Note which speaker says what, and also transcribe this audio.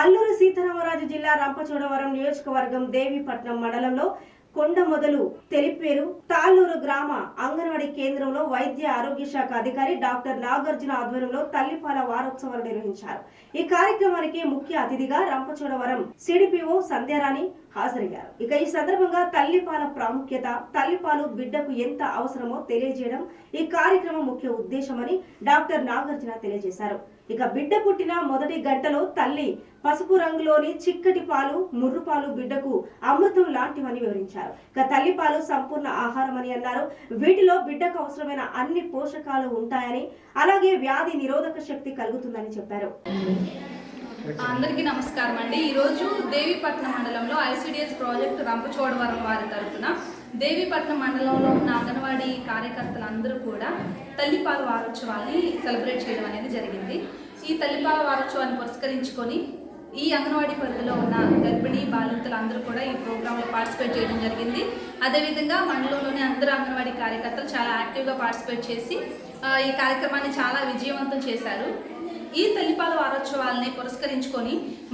Speaker 1: అల్లూరు సీతారామరాజు జిల్లా రంపచోడవరం నియోజకవర్గం దేవీపట్నం మండలంలో కొండ మొదలు తెలిపేరు తాళ్ళూరు గ్రామ అంగన్వాడీ కేంద్రంలో వైద్య ఆరోగ్య శాఖ అధికారి డాక్టర్ నాగార్జున ఆధ్వర్యంలో తల్లిపాల వారోత్సవాలు నిర్వహించారు. ఈ కార్యక్రమానికి ముఖ్య అతిథిగా రంపచోడవరం సిడిపిఓ సంధ్యారాణి హాజరయ్యారు. ఇక ఈ సందర్భంగా తల్లిపాల ప్రాముఖ్యత తల్లిపాలు బిడ్డకు ఎంత అవసరమో తెలియజేయడం ఈ కార్యక్రమం ముఖ్య ఉద్దేశమని డాక్టర్ నాగార్జున తెలియజేశారు. ఇక బిడ్డ పుట్టిన మొదటి గంటలో తల్లి పసుపు రంగులోని చిక్కటి పాలు ముర్రు పాలు బిడ్డకు అమృతం లాంటివని వివరించారు. ఇక తల్లి పాలు సంపూర్ణ అని అన్నారు. వీటిలో బిడ్డకు అవసరమైన అన్ని పోషకాలు ఉంటాయని అలాగే వ్యాధి నిరోధక శక్తి కలుగుతుందని చెప్పారు.
Speaker 2: అందరికీ నమస్కారం అండి. ఈరోజు దేవీపట్నం మండలంలో ఐసిడిఎస్ ప్రాజెక్టు రంపచోడవరం వారి తరఫున దేవీపట్నం మండలంలో ఉన్న అంగన్వాడీ కార్యకర్తలందరూ కూడా తల్లిపాల వారోత్సవాన్ని సెలబ్రేట్ చేయడం అనేది జరిగింది. ఈ తల్లిపాల వారోత్సవాన్ని పురస్కరించుకొని ఈ అంగన్వాడీ పరిధిలో ఉన్న గర్భిణీ బాలింతలు అందరూ కూడా ఈ ప్రోగ్రాంలో పార్టిసిపేట్ చేయడం జరిగింది. అదేవిధంగా మండలంలోని అందరూ అంగన్వాడీ కార్యకర్తలు చాలా యాక్టివ్గా పార్టిసిపేట్ చేసి ఈ కార్యక్రమాన్ని చాలా విజయవంతం చేశారు. ఈ తల్లిపాల వారోత్సవాలని పురస్కరించుకొని